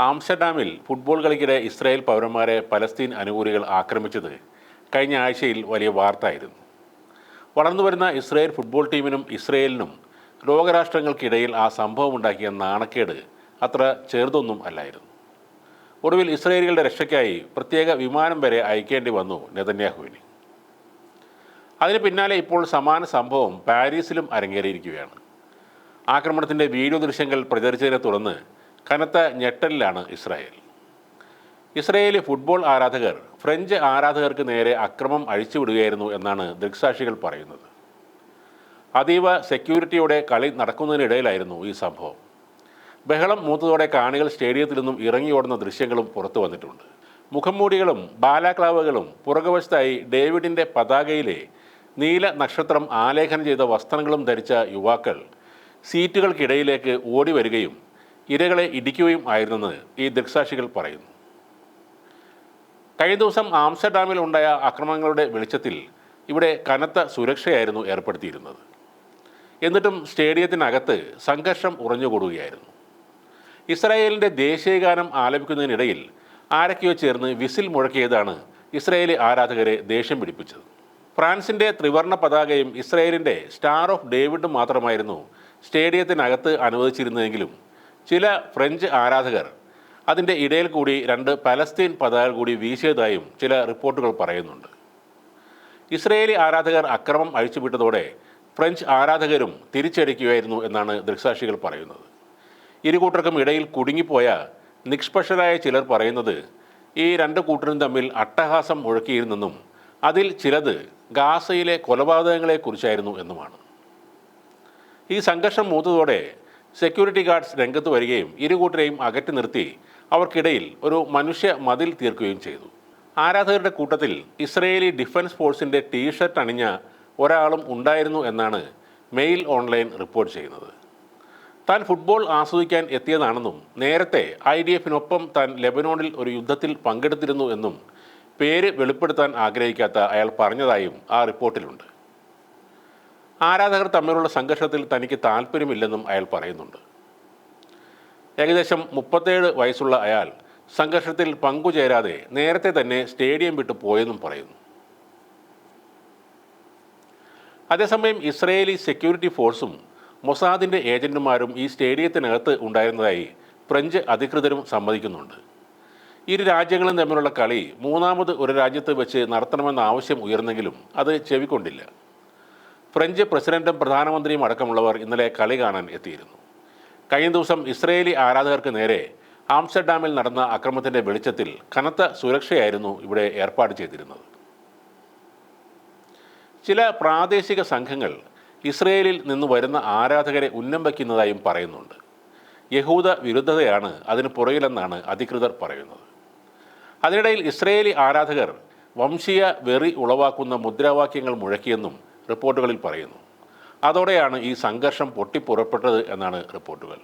ആംസ്റ്റർഡാമിൽ football കളിക്കിടെ Israel പൗരന്മാരെ Palestine അനുകൂലികൾ ആക്രമിച്ചത് കഴിഞ്ഞ ആഴ്ചയിൽ വലിയ വാർത്തയായിരുന്നു വളർന്നുവരുന്ന ഇസ്രായേൽ ഫുട്ബോൾ ടീമിനും ഇസ്രായേലിനും ലോകരാഷ്ട്രങ്ങൾക്കിടയിൽ ആ സംഭവം ഉണ്ടാക്കിയ നാണക്കേട് അത്ര ചെറുതൊന്നും അല്ലായിരുന്നു. ഒടുവിൽ ഇസ്രായേലികളുടെ രക്ഷയ്ക്കായി പ്രത്യേക വിമാനം വരെ അയക്കേണ്ടി വന്നു നെതന്യാഹുവിന്. അതിന് പിന്നാലെ ഇപ്പോൾ സമാന സംഭവം പാരീസിലും അരങ്ങേറിയിരിക്കുകയാണ്. ആക്രമണത്തിന്റെ വീഡിയോ ദൃശ്യങ്ങൾ പ്രചരിച്ചതിനെ തുടർന്ന് കനത്ത ഞെട്ടലിലാണ് ഇസ്രായേൽ. ഇസ്രായേലി ഫുട്ബോൾ ആരാധകർ ഫ്രഞ്ച് ആരാധകർക്ക് നേരെ അക്രമം അഴിച്ചുവിടുകയായിരുന്നു എന്നാണ് ദൃക്സാക്ഷികൾ പറയുന്നത്. അതീവ സെക്യൂരിറ്റിയോടെ കളി നടക്കുന്നതിനിടയിലായിരുന്നു ഈ സംഭവം. ബഹളം മൂത്തതോടെ കാണികൾ സ്റ്റേഡിയത്തിൽ നിന്നും ഇറങ്ങിയോടുന്ന ദൃശ്യങ്ങളും പുറത്തു വന്നിട്ടുണ്ട്. മുഖംമൂടികളും ബാലാക്ലാവുകളും പുറകുവശത്തായി ഡേവിഡിന്റെ പതാകയിലെ നീല നക്ഷത്രം ആലേഖനം ചെയ്ത വസ്ത്രങ്ങളും ധരിച്ച യുവാക്കൾ സീറ്റുകൾക്കിടയിലേക്ക് ഓടി വരികയും ഇരകളെ ഇടിക്കുകയും ആയിരുന്നെന്ന് ഈ ദൃക്സാക്ഷികൾ പറയുന്നു. കഴിഞ്ഞ ദിവസം ആംസ്റ്റർഡാമിൽ ഉണ്ടായ ആക്രമണങ്ങളുടെ വെളിച്ചത്തിൽ ഇവിടെ കനത്ത സുരക്ഷയായിരുന്നു ഏർപ്പെടുത്തിയിരുന്നത്. എന്നിട്ടും സ്റ്റേഡിയത്തിനകത്ത് സംഘർഷം ഉറഞ്ഞുകൂടുകയായിരുന്നു. ഇസ്രായേലിന്റെ ദേശീയഗാനം ആലപിക്കുന്നതിനിടയിൽ ആരൊക്കെയോ ചേർന്ന് വിസിൽ മുഴക്കിയതാണ് ഇസ്രായേലി ആരാധകരെ ദേഷ്യം പിടിപ്പിച്ചത്. ഫ്രാൻസിന്റെ ത്രിവർണ പതാകയും ഇസ്രായേലിന്റെ സ്റ്റാർ ഓഫ് ഡേവിഡും മാത്രമായിരുന്നു സ്റ്റേഡിയത്തിനകത്ത് അനുവദിച്ചിരുന്നതെങ്കിലും ചില ഫ്രഞ്ച് ആരാധകർ അതിന്റെ ഇടയിൽ കൂടി രണ്ട് പലസ്തീൻ പതാകകൾ കൂടി വീശിയതായും ചില റിപ്പോർട്ടുകൾ പറയുന്നുണ്ട്. ഇസ്രയേലി ആരാധകർ അക്രമം അഴിച്ചുവിട്ടതോടെ ഫ്രഞ്ച് ആരാധകരും തിരിച്ചടിക്കുകയായിരുന്നു എന്നാണ് ദൃക്സാക്ഷികൾ പറയുന്നത്. ഇരുകൂട്ടർക്കും ഇടയിൽ കുടുങ്ങിപ്പോയ നിഷ്പക്ഷരായ ചിലർ പറയുന്നത് ഈ രണ്ട് കൂട്ടരും തമ്മിൽ അട്ടഹാസം മുഴക്കിയിരുന്നെന്നും അതിൽ ചിലത് ഗാസയിലെ കൊലപാതകങ്ങളെക്കുറിച്ചായിരുന്നു എന്നുമാണ്. ഈ സംഘർഷം മൂത്തതോടെ സെക്യൂരിറ്റി ഗാർഡ്സ് രംഗത്ത് വരികയും ഇരുകൂട്ടരെയും അകറ്റി നിർത്തി അവർക്കിടയിൽ ഒരു മനുഷ്യ മതിൽ തീർക്കുകയും ചെയ്തു. ആരാധകരുടെ കൂട്ടത്തിൽ ഇസ്രയേലി ഡിഫൻസ് ഫോഴ്സിന്റെ ടീഷർട്ട് അണിഞ്ഞ ഒരാളും ഉണ്ടായിരുന്നു എന്നാണ് മെയിൽ ഓൺലൈൻ റിപ്പോർട്ട് ചെയ്യുന്നത്. താൻ ഫുട്ബോൾ ആസ്വദിക്കാൻ എത്തിയതാണെന്നും നേരത്തെ ഐ ഡി എഫിനൊപ്പം താൻ ലെബനോണിൽ ഒരു യുദ്ധത്തിൽ പങ്കെടുത്തിരുന്നു എന്നും പേര് വെളിപ്പെടുത്താൻ ആഗ്രഹിക്കാത്ത അയാൾ പറഞ്ഞതായും ആ റിപ്പോർട്ടിലുണ്ട്. ആരാധകർ തമ്മിലുള്ള സംഘർഷത്തിൽ തനിക്ക് താല്പര്യമില്ലെന്നും അയാൾ പറയുന്നുണ്ട്. ഏകദേശം മുപ്പത്തേഴ് വയസ്സുള്ള അയാൾ സംഘർഷത്തിൽ പങ്കുചേരാതെ നേരത്തെ തന്നെ സ്റ്റേഡിയം വിട്ടു പോയെന്നും പറയുന്നു. അതേസമയം ഇസ്രയേലി സെക്യൂരിറ്റി ഫോഴ്സും മൊസാദിന്റെ ഏജന്റുമാരും ഈ സ്റ്റേഡിയത്തിനകത്ത് ഉണ്ടായിരുന്നതായി ഫ്രഞ്ച് അധികൃതരും സമ്മതിക്കുന്നുണ്ട്. ഇരു രാജ്യങ്ങളും തമ്മിലുള്ള കളി മൂന്നാമത് ഒരു രാജ്യത്ത് വെച്ച് നടത്തണമെന്ന ആവശ്യം ഉയർന്നെങ്കിലും അത് ചെവിക്കൊണ്ടില്ല. ഫ്രഞ്ച് പ്രസിഡന്റും പ്രധാനമന്ത്രിയും അടക്കമുള്ളവർ ഇന്നലെ കളി കാണാൻ എത്തിയിരുന്നു. കഴിഞ്ഞ ദിവസം ഇസ്രയേലി ആരാധകർക്ക് നേരെ ആംസ്റ്റർഡാമിൽ നടന്ന അക്രമത്തിന്റെ വെളിച്ചത്തിൽ കനത്ത സുരക്ഷയായിരുന്നു ഇവിടെ ഏർപ്പാട് ചെയ്തിരുന്നത്. ചില പ്രാദേശിക സംഘങ്ങൾ ഇസ്രയേലിൽ നിന്ന് വരുന്ന ആരാധകരെ ഉന്നം വയ്ക്കുന്നതായും പറയുന്നുണ്ട്. യഹൂദ വിരുദ്ധതയാണ് അതിന് പുറകിലെന്നാണ് അധികൃതർ പറയുന്നത്. അതിനിടയിൽ ഇസ്രയേലി ആരാധകർ വംശീയ വെറി ഉളവാക്കുന്ന മുദ്രാവാക്യങ്ങൾ മുഴക്കിയെന്നും റിപ്പോർട്ടുകളിൽ പറയുന്നു. അതോടെയാണ് ഈ സംഘർഷം പൊട്ടിപ്പുറപ്പെട്ടത് എന്നാണ് റിപ്പോർട്ടുകൾ.